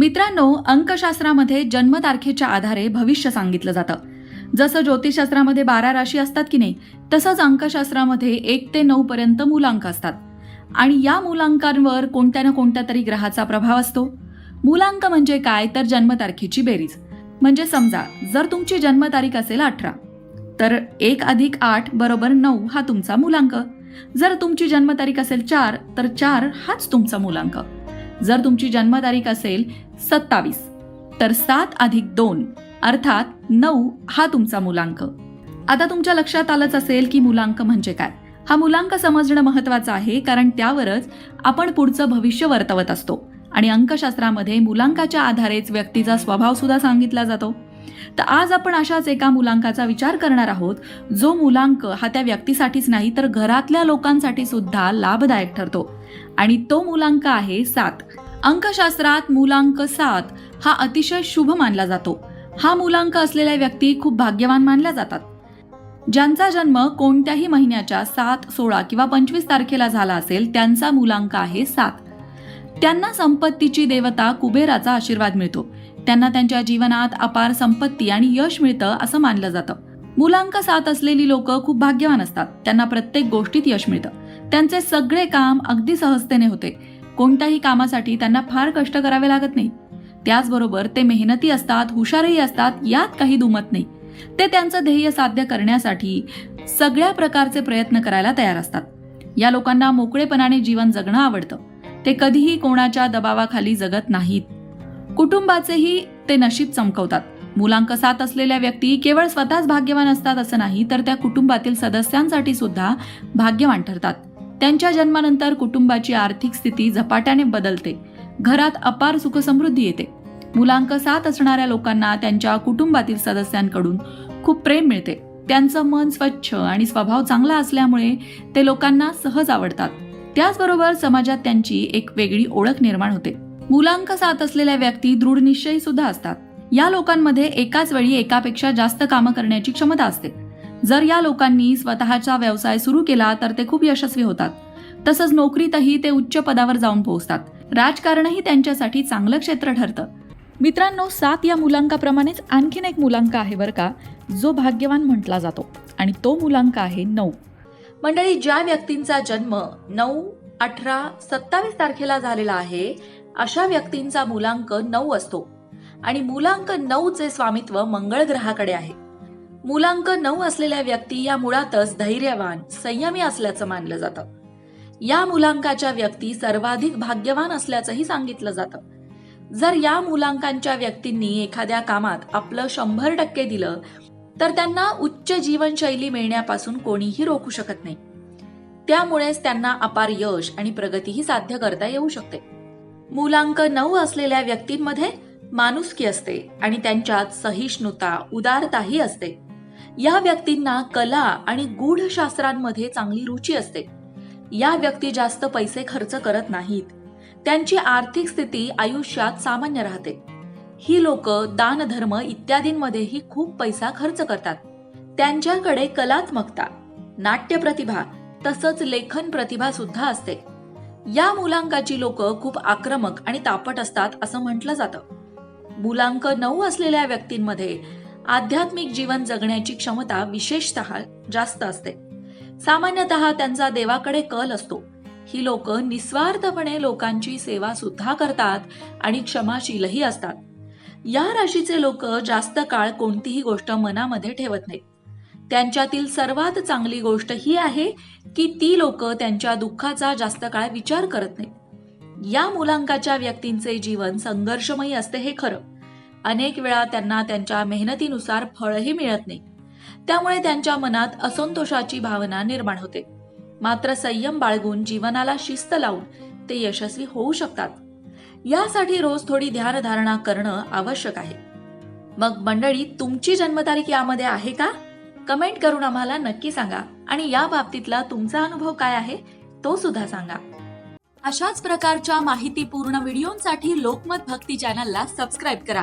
मित्रांनो अंकशास्त्रामध्ये जन्मतारखेच्या आधारे भविष्य सांगितलं जातं. जसं ज्योतिषशास्त्रामध्ये बारा राशी असतात की नाही तसंच अंकशास्त्रामध्ये एक ते नऊ पर्यंत मूलांक असतात. आणि या मूलांकांवर कोणत्या ना कोणत्या तरी ग्रहाचा प्रभाव असतो? मूलांक म्हणजे काय? तर जन्मतारखेची बेरीज. म्हणजे समजा जर तुमची जन्मतारीख असेल अठरा तर एक अधिक आठ बरोबर नऊ हा तुमचा मूलांक. जर तुमची जन्मतारीख असेल चार तर चार हाच तुमचा मूलांक. जर तुमची जन्मतारीख असेल सत्तावीस तर सात अधिक दोन अर्थात नऊ हा तुमचा मुलांक. आता तुमच्या लक्षात आलंच असेल की मुलांक म्हणजे काय. हा मुलांक समजणं महत्वाचं आहे कारण त्यावरच आपण पुढचं भविष्य वर्तवत असतो. आणि अंकशास्त्रामध्ये मुलांकाच्या आधारेच व्यक्तीचा स्वभाव सुद्धा सांगितला जातो. तर आज आपण अशाच एका मुलांकाचा विचार करणार आहोत जो मुलांक हा त्या व्यक्तीसाठीच नाही तर घरातल्या लोकांसाठी सुद्धा लाभदायक ठरतो. आणि तो मूलांक आहे सात. अंकशास्त्रात मूलांक सात हा अतिशय शुभ मानला जातो. हा मूलांक असलेल्या व्यक्ती खूप भाग्यवान मानल्या जातात. ज्यांचा जन्म कोणत्याही महिन्याच्या सात सोळा किंवा पंचवीस तारखेला झाला असेल त्यांचा मूलांक आहे सात. त्यांना संपत्तीची देवता कुबेराचा आशीर्वाद मिळतो. त्यांना त्यांच्या जीवनात अपार संपत्ती आणि यश मिळतं असं मानलं जातं. मूलांक सात असलेली लोक खूप भाग्यवान असतात. त्यांना प्रत्येक गोष्टीत यश मिळतं. त्यांचे सगळे काम अगदी सहजतेने होते. कोणत्याही कामासाठी त्यांना फार कष्ट करावे लागत नाही. त्याचबरोबर ते मेहनती असतात हुशारही असतात यात काही दुमत नाही. ते त्यांचं ध्येय साध्य करण्यासाठी सगळ्या प्रकारचे प्रयत्न करायला तयार असतात. या लोकांना मोकळेपणाने जीवन जगणं आवडतं. ते कधीही कोणाच्या दबावाखाली जगत नाहीत. कुटुंबाचेही ते नशीब चमकवतात. मुलांक सात असलेल्या व्यक्ती केवळ स्वतःच भाग्यवान असतात असं नाही तर त्या कुटुंबातील सदस्यांसाठी सुद्धा भाग्यवान ठरतात. त्यांच्या जन्मानंतर कुटुंबाची आर्थिक स्थिती झपाट्याने बदलते. घरात अपार सुखसमृद्धी येते. मुलांक सात असणाऱ्या लोकांना त्यांच्या कुटुंबातील सदस्यांकडून खूप प्रेम मिळते. त्यांचं मन स्वच्छ आणि स्वभाव चांगला असल्यामुळे ते लोकांना सहज आवडतात. त्याचबरोबर समाजात त्यांची एक वेगळी ओळख निर्माण होते. मुलांक सात असलेल्या व्यक्ती दृढ निश्चयी सुद्धा असतात. या लोकांमध्ये एकाच वेळी एकापेक्षा जास्त कामं करण्याची क्षमता असते. जर या लोकांनी स्वतःचा व्यवसाय सुरू केला तर ते खूप यशस्वी होतात. तसंच नोकरीतही ते उच्च पदावर जाऊन पोहोचतात. राजकारणही त्यांच्यासाठी चांगलं क्षेत्र ठरतं. मित्रांनो सात या मुलांकाप्रमाणेच आणखीन एक मुलांक आहे बरं का जो भाग्यवान म्हटला जातो. आणि तो मुलांक आहे नऊ. मंडळी ज्या व्यक्तींचा जन्म नऊ अठरा सत्तावीस तारखेला झालेला आहे अशा व्यक्तींचा मुलांक नऊ असतो. आणि मुलांक नऊचे स्वामित्व मंगळ ग्रहाकडे आहे. मुलांक नऊ असलेल्या व्यक्ती या मुळातच धैर्यवान संयमी असल्याचं मानलं जातं. या मुलांकाच्या व्यक्ती सर्वाधिक भाग्यवान असल्याचंही सांगितलं जातं. जर या मुलांकांच्या व्यक्तींनी एखाद्या कामात आपलं शंभर टक्के दिलं तर त्यांना उच्च जीवनशैली मिळण्यापासून कोणीही रोखू शकत नाही. त्यामुळेच त्यांना अपार यश आणि प्रगतीही साध्य करता येऊ शकते. मुलांक नऊ असलेल्या व्यक्तींमध्ये माणुसकी असते आणि त्यांच्यात सहिष्णुता उदारताही असते. या व्यक्तींना कला आणि गूढ शास्त्रांमध्ये चांगली रुची असते. या व्यक्ती जास्त पैसे खर्च करत नाहीत. त्यांची आर्थिक स्थिती आयुष्यात सामान्य राहते. ही लोक दानधर्म इत्यादींमध्येही खूप पैसा खर्च करतात. त्यांच्याकडे कलात्मकता नाट्य प्रतिभा तसंच लेखन प्रतिभा सुद्धा असते. या मुलांकाची लोक खूप आक्रमक आणि तापट असतात असं म्हटलं जातं. मुलांक नऊ असलेल्या व्यक्तींमध्ये आध्यात्मिक जीवन जगण्याची क्षमता विशेषतः जास्त असते. सामान्यतः त्यांचा देवाकडे कल असतो. ही लोक निस्वार्थपणे लोकांची सेवा सुद्धा करतात आणि क्षमाशीलही असतात. या राशीचे लोक जास्त काळ कोणतीही गोष्ट मनामध्ये ठेवत नाहीत. त्यांच्यातील सर्वात चांगली गोष्ट ही आहे की ती लोक त्यांच्या दुःखाचा जास्त काळ विचार करत नाहीत. या मुलांकाच्या व्यक्तींचे जीवन संघर्षमयी असते हे खरं. अनेक वेळा त्यांना त्यांच्या मेहनतीनुसार फळही मिळत नाही. त्यामुळे त्यांच्या मनात असंतोषाची भावना निर्माण होते. मात्र संयम बाळगून जीवनाला शिस्त लावून ते यशस्वी होऊ शकतात. यासाठी रोज थोडी ध्यानधारणा करणं आवश्यक आहे. मग मंडळी तुमची जन्मतारीख यामध्ये आहे का? कमेंट करून आम्हाला नक्की सांगा आणि या बाबतीतला तुमचा अनुभव काय आहे तो सुद्धा सांगा. अशाच प्रकारच्या माहितीपूर्ण व्हिडिओंसाठी लोकमत भक्ती चॅनलला सबस्क्राईब करा.